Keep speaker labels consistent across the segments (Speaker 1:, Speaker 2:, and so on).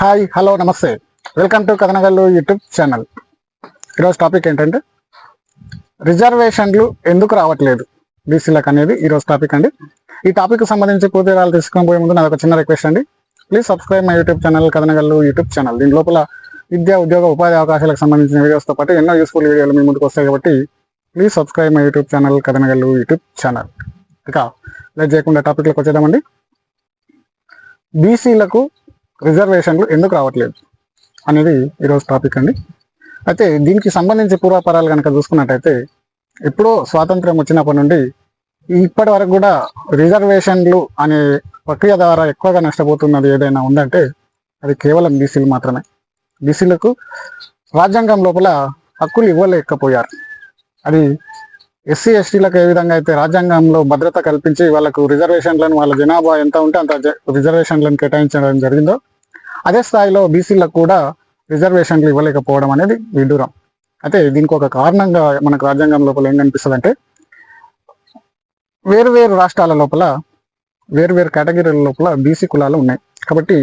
Speaker 1: Hi hello నమస్తే. Welcome to Kathanagallu YouTube channel. ఈరోజు topic ఏంటంటే రిజర్వేషన్లు ఎందుకు రావట్లేదు? బీసీలకు అనేది ఈరోజు టాపిక్ అండి. ఈ టాపిక్ సంబంధించి పూర్తి వివరాలు తీసుకొని పోయే ముందు నాకు ఒక చిన్న రిక్వెస్ట్ అండి. Please subscribe my YouTube channel Kathanagallu YouTube channel. దీని లోపల విద్యా ఉద్యోగ ఉపాధి అవకాశాలకు సంబంధించిన వీడియోస్తో పాటు ఎన్నో యూస్ఫుల్ వీడియోలు మీ ముందుకు వస్తాయి కాబట్టి please subscribe my YouTube channel Kathanagallu YouTube channel. ఇక లేట్ చేయకుండా టాపిక్లోకి వచ్చేద్దామండి. బీసీలకు రిజర్వేషన్లు ఎందుకు రావట్లేదు అనేది ఈరోజు టాపిక్ అండి. అయితే దీనికి సంబంధించి పూర్వాపరాలు కనుక చూసుకున్నట్టయితే ఎప్పుడో స్వాతంత్రం వచ్చినప్పటి నుండి ఇప్పటి వరకు కూడా రిజర్వేషన్లు అనే ప్రక్రియ ద్వారా ఎక్కువగా నష్టపోతున్నది ఏదైనా ఉందంటే అది కేవలం బీసీలు మాత్రమే. బీసీలకు రాజ్యాంగం లోపల హక్కులు ఇవ్వలేకపోయారు. అది ఎస్సీ ఎస్టీలకు ఏ విధంగా అయితే రాజ్యాంగంలో భద్రత కల్పించి వాళ్ళకు రిజర్వేషన్లను వాళ్ళ జనాభా ఎంత ఉంటే అంత రిజర్వేషన్లను కేటాయించడం జరిగిందో అదే స్థాయిలో బీసీలకు కూడా రిజర్వేషన్లు ఇవ్వలేకపోవడం అనేది విడ్డూరం. అయితే దీనికి ఒక కారణంగా మనకు రాజ్యాంగం లోపల ఏం కనిపిస్తుంది అంటే వేరు వేరు రాష్ట్రాల లోపల వేరు వేరు కేటగిరీల లోపల బీసీ కులాలు ఉన్నాయి. కాబట్టి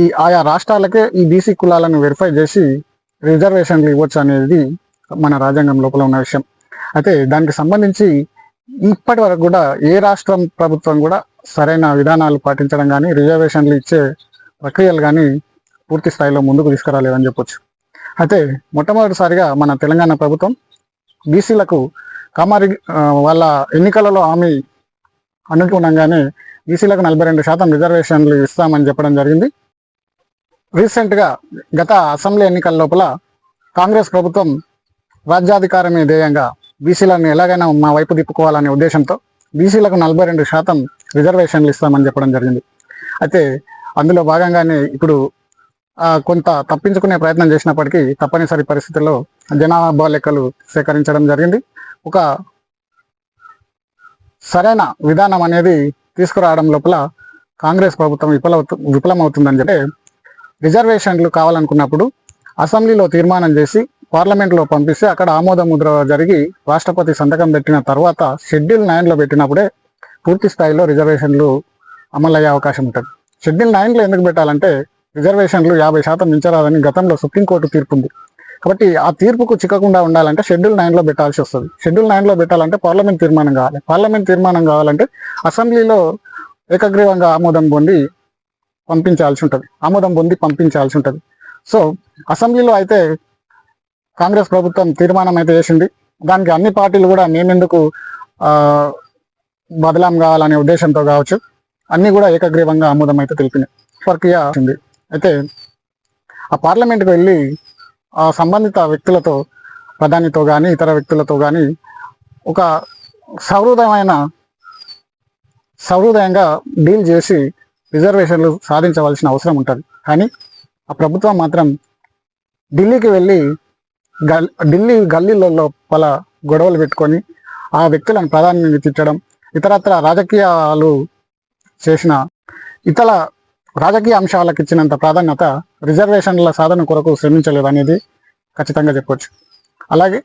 Speaker 1: ఈ ఆయా రాష్ట్రాలకే ఈ బీసీ కులాలను వెరిఫై చేసి రిజర్వేషన్లు ఇవ్వచ్చు అనేది మన రాజ్యాంగం లోపల ఉన్న విషయం. అయితే దానికి సంబంధించి ఇప్పటి వరకు కూడా ఏ రాష్ట్రం ప్రభుత్వం కూడా సరైన విధానాలు పాటించడం కానీ రిజర్వేషన్లు ఇచ్చే ప్రక్రియలు కానీ పూర్తి స్థాయిలో ముందుకు తీసుకురాలేదని చెప్పొచ్చు. అయితే మొట్టమొదటిసారిగా మన తెలంగాణ ప్రభుత్వం బీసీలకు కామారి వాళ్ళ ఎన్నికలలో హామీ అనుగుణంగానే బీసీలకు నలభై రెండు శాతం రిజర్వేషన్లు ఇస్తామని చెప్పడం జరిగింది. రీసెంట్గా గత అసెంబ్లీ ఎన్నికల లోపల కాంగ్రెస్ ప్రభుత్వం రాజ్యాధికారమే ధ్యేయంగా బీసీలను ఎలాగైనా మా వైపు తిప్పుకోవాలనే ఉద్దేశంతో బీసీలకు నలభై రెండు శాతం రిజర్వేషన్లు ఇస్తామని చెప్పడం జరిగింది. అయితే అందులో భాగంగానే ఇప్పుడు కొంత తప్పించుకునే ప్రయత్నం చేసినప్పటికీ తప్పనిసరి పరిస్థితుల్లో జనాభా లెక్కలు సేకరించడం జరిగింది. ఒక సరైన విధానం అనేది తీసుకురావడం లోపల కాంగ్రెస్ ప్రభుత్వం విఫలవుతు విఫలమవుతుందని చెప్పి రిజర్వేషన్లు కావాలనుకున్నప్పుడు అసెంబ్లీలో తీర్మానం చేసి పార్లమెంట్లో పంపిస్తే అక్కడ ఆమోద ముద్ర జరిగి రాష్ట్రపతి సంతకం పెట్టిన తర్వాత షెడ్యూల్ నైన్లో పెట్టినప్పుడే పూర్తి స్థాయిలో రిజర్వేషన్లు అమలయ్యే అవకాశం ఉంటుంది. షెడ్యూల్ నైన్లో ఎందుకు పెట్టాలంటే రిజర్వేషన్లు యాభై శాతం మించరాదని గతంలో సుప్రీంకోర్టు తీర్పు ఉంది. కాబట్టి ఆ తీర్పుకు చిక్కకుండా ఉండాలంటే షెడ్యూల్ నైన్లో పెట్టాల్సి వస్తుంది. షెడ్యూల్ నైన్లో పెట్టాలంటే పార్లమెంట్ తీర్మానం కావాలి. పార్లమెంట్ తీర్మానం కావాలంటే అసెంబ్లీలో ఏకగ్రీవంగా ఆమోదం పొంది పంపించాల్సి ఉంటుంది. ఆమోదం పొంది పంపించాల్సి ఉంటుంది. సో అసెంబ్లీలో అయితే కాంగ్రెస్ ప్రభుత్వం తీర్మానం అయితే చేసింది. దానికి అన్ని పార్టీలు కూడా మేమెందుకు బదలాం కావాలనే ఉద్దేశంతో కావచ్చు అన్ని కూడా ఏకగ్రీవంగా ఆమోదం అయితే తెలిపినాయి. ప్రక్రియ ఉంది అయితే ఆ పార్లమెంట్కి వెళ్ళి ఆ సంబంధిత వ్యక్తులతో ప్రధానితో కానీ ఇతర వ్యక్తులతో కానీ ఒక సహృదయమైన సహృదయంగా డీల్ చేసి రిజర్వేషన్లు సాధించవలసిన అవసరం ఉంటుంది. కానీ ఆ ప్రభుత్వం మాత్రం ఢిల్లీకి వెళ్ళి ఢిల్లీ గల్లీలలో పల గొడవలు పెట్టుకొని ఆ వ్యక్తులను ప్రధాని తిట్టడం ఇతరత్ర రాజకీయాలు చేసిన ఇతర రాజకీయ అంశాలకు ఇచ్చినంత ప్రాధాన్యత రిజర్వేషన్ల సాధన కొరకు శ్రమించలేదు అనేది ఖచ్చితంగా చెప్పవచ్చు అలాగే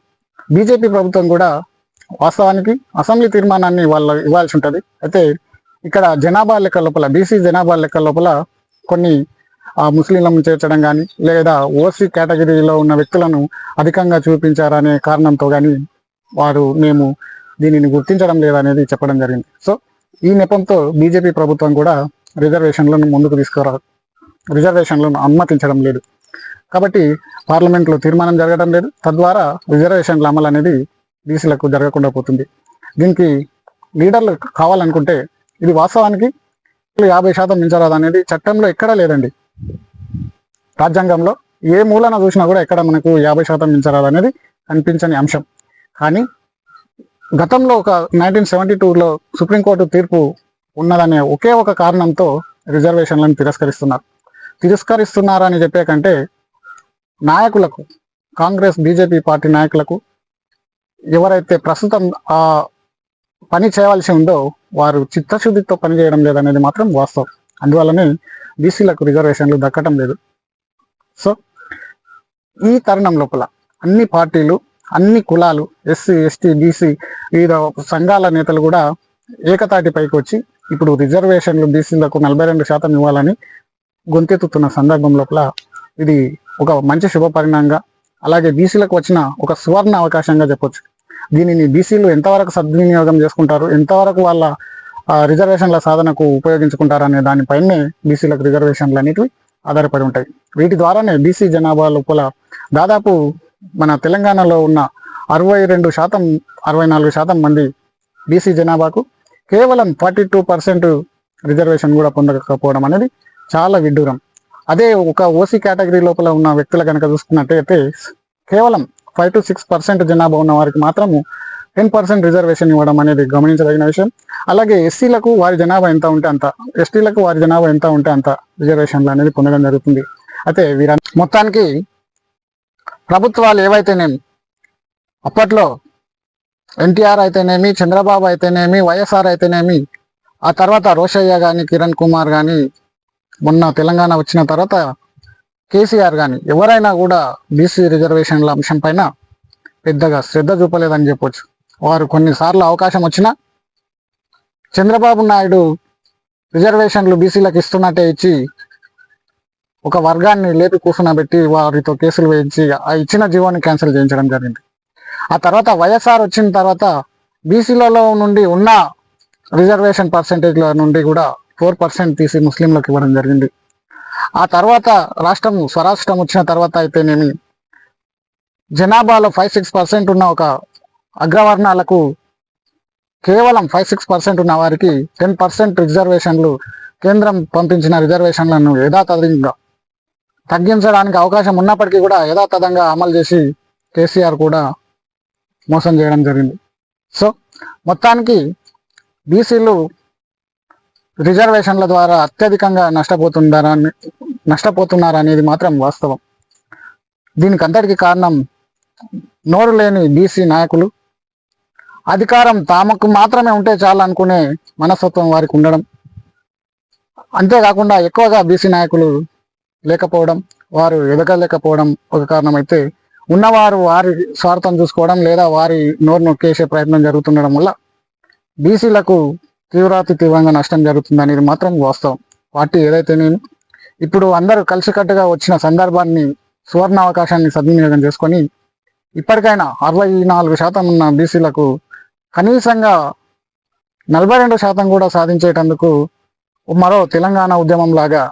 Speaker 1: బీజేపీ ప్రభుత్వం కూడా వాస్తవానికి అసెంబ్లీ తీర్మానాన్ని వాళ్ళు ఇవ్వాల్సి ఉంటుంది. అయితే ఇక్కడ జనాభా లెక్క లోపల బీసీ జనాభా లెక్క లోపల కొన్ని ఆ, ముస్లింలను చేర్చడం కానీ లేదా ఓసీ కేటగిరీలో ఉన్న వ్యక్తులను అధికంగా చూపించారనే కారణంతో కానీ వారు మేము దీనిని గుర్తించడం లేదనేది చెప్పడం జరిగింది. సో ఈ నెపంతో బీజేపీ ప్రభుత్వం కూడా రిజర్వేషన్లను ముందుకు తీసుకురా రిజర్వేషన్లను అనుమతించడం లేదు. కాబట్టి పార్లమెంట్లో తీర్మానం జరగడం లేదు. తద్వారా రిజర్వేషన్ల అమలు అనేది బీసీలకు జరగకుండా పోతుంది. దీనికి లీడర్లు కావాలనుకుంటే ఇది వాస్తవానికి యాభై శాతం మించరాదు అనేది చట్టంలో ఎక్కడా లేదండి. రాజ్యాంగంలో ఏ మూలన చూసినా కూడా ఎక్కడ మనకు యాభై శాతం మించరాదు అనేది కనిపించని అంశం. కానీ గతంలో ఒక నైన్టీన్ సెవెంటీ టూలో సుప్రీంకోర్టు తీర్పు ఉన్నదనే ఒకే ఒక కారణంతో రిజర్వేషన్లను తిరస్కరిస్తున్నారు. తిరస్కరిస్తున్నారని చెప్పే కంటే నాయకులకు కాంగ్రెస్ బీజేపీ పార్టీ నాయకులకు ఎవరైతే ప్రస్తుతం ఆ పని చేయవలసి ఉందో వారు చిత్తశుద్ధితో పనిచేయడం లేదనేది మాత్రం వాస్తవం. అందువల్లనే బీసీలకు రిజర్వేషన్లు దక్కటం లేదు. సో ఈ తరుణం లోపల అన్ని పార్టీలు అన్ని కులాలు ఎస్సీ ఎస్టీ బీసీ వివిధ సంఘాల నేతలు కూడా ఏకతాటిపైకి వచ్చి ఇప్పుడు రిజర్వేషన్లు బీసీలకు నలభై రెండు శాతం ఇవ్వాలని గొంతెత్తుతున్న సందర్భం లోపల ఇది ఒక మంచి శుభ పరిణామంగా అలాగే బీసీలకు వచ్చిన ఒక సువర్ణ అవకాశంగా చెప్పొచ్చు. దీనిని బీసీలు ఎంతవరకు సద్వినియోగం చేసుకుంటారు ఎంతవరకు వాళ్ళ రిజర్వేషన్ల సాధనకు ఉపయోగించుకుంటారనే దానిపైనే బీసీలకు రిజర్వేషన్లు అనేటివి ఆధారపడి ఉంటాయి. వీటి ద్వారానే బీసీ జనాభా లోపల దాదాపు మన తెలంగాణలో ఉన్న అరవై రెండు శాతం అరవై నాలుగు శాతం మంది బీసీ జనాభాకు కేవలం ఫార్టీ టూ పర్సెంట్ రిజర్వేషన్ కూడా పొందకపోవడం అనేది చాలా విడ్డూరం. అదే ఒక ఓసీ కేటగిరీ లోపల ఉన్న వ్యక్తుల కనుక చూసుకున్నట్టయితే కేవలం ఫైవ్ టు సిక్స్ పర్సెంట్ జనాభా ఉన్న వారికి మాత్రము టెన్ పర్సెంట్ రిజర్వేషన్ ఇవ్వడం అనేది గమనించదగిన విషయం. అలాగే ఎస్సీలకు వారి జనాభా ఎంత ఉంటే అంత ఎస్టీలకు వారి జనాభా ఎంత ఉంటే అంత రిజర్వేషన్లు అనేది పొందడం జరుగుతుంది. అయితే వీర మొత్తానికి ప్రభుత్వాలు ఏవైతేనేమి అప్పట్లో ఎన్టీఆర్ అయితేనేమి చంద్రబాబు అయితేనేమి వైఎస్ఆర్ అయితేనేమి ఆ తర్వాత రోషయ్య కానీ కిరణ్ కుమార్ కానీ మొన్న తెలంగాణ వచ్చిన తర్వాత కేసీఆర్ కానీ ఎవరైనా కూడా బీసీ రిజర్వేషన్ల అంశం పైన పెద్దగా శ్రద్ధ చూపలేదని చెప్పొచ్చు. వారు కొన్నిసార్లు అవకాశం వచ్చినా చంద్రబాబు నాయుడు రిజర్వేషన్లు బీసీలకు ఇస్తున్నట్టే ఇచ్చి ఒక వర్గాన్ని లేపి కూర్చునబెట్టి వారితో కేసులు వేయించి ఆ ఇచ్చిన జీవోని క్యాన్సిల్ చేయించడం జరిగింది. ఆ తర్వాత వైఎస్ఆర్ వచ్చిన తర్వాత బీసీలలో నుండి ఉన్న రిజర్వేషన్ పర్సంటేజ్ల నుండి కూడా ఫోర్ పర్సెంట్ తీసి ముస్లింలకు ఇవ్వడం జరిగింది. ఆ తర్వాత రాష్ట్రం స్వరాష్ట్రం వచ్చిన తర్వాత అయితేనేమి జనాభాలో ఫైవ్ సిక్స్ పర్సెంట్ ఉన్న ఒక అగ్రవర్ణాలకు కేవలం ఫైవ్ సిక్స్ పర్సెంట్ ఉన్న వారికి టెన్ పర్సెంట్ రిజర్వేషన్లు కేంద్రం పంపించిన రిజర్వేషన్లను యథాతథంగా తగ్గించడానికి అవకాశం ఉన్నప్పటికీ కూడా యథాతథంగా అమలు చేసి కేసీఆర్ కూడా మోసం చేయడం జరిగింది. సో మొత్తానికి బీసీలు రిజర్వేషన్ల ద్వారా అత్యధికంగా నష్టపోతున్నారని నష్టపోతున్నారు అనేది మాత్రం వాస్తవం. దీనికి అంతటికి కారణం నోరు లేని బీసీ నాయకులు అధికారం తామకు మాత్రమే ఉంటే చాలు అనుకునే మనస్తత్వం వారికి ఉండడం. అంతేకాకుండా ఎక్కువగా బీసీ నాయకులు లేకపోవడం వారు ఎదగలేకపోవడం ఒక కారణం అయితే ఉన్నవారు వారి స్వార్థం చూసుకోవడం లేదా వారి నోరు నొక్కేసే ప్రయత్నం జరుగుతుండడం వల్ల బీసీలకు తీవ్రాతి తీవ్రంగా నష్టం జరుగుతుంది అనేది మాత్రం వాస్తవం. పార్టీ ఏదైతే నేను ఇప్పుడు అందరూ కలిసికట్టుగా వచ్చిన సందర్భాన్ని సువర్ణ అవకాశాన్ని సద్వినియోగం చేసుకొని ఇప్పటికైనా అరవై నాలుగు శాతం ఉన్న బీసీలకు కనీసంగా నలభై రెండు శాతం కూడా సాధించేటందుకు మరో తెలంగాణ ఉద్యమం లాగా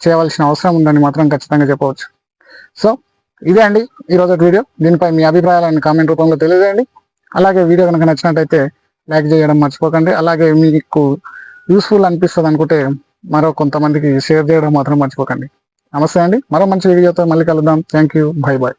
Speaker 1: చేయవలసిన అవసరం ఉందని మాత్రం ఖచ్చితంగా చెప్పవచ్చు. సో ఇదే అండి ఈరోజు వీడియో. దీనిపై మీ అభిప్రాయాలను కామెంట్ రూపంలో తెలియజేయండి. అలాగే వీడియో కనుక నచ్చినట్టయితే లైక్ చేయడం మర్చిపోకండి. అలాగే మీకు యూస్ఫుల్ అనిపిస్తుంది అనుకుంటే మరో కొంతమందికి షేర్ చేయడం మాత్రం మర్చిపోకండి. నమస్తే అండి. మరో మంచి వీడియోతో మళ్ళీ కలుద్దాం. Thank you bye bye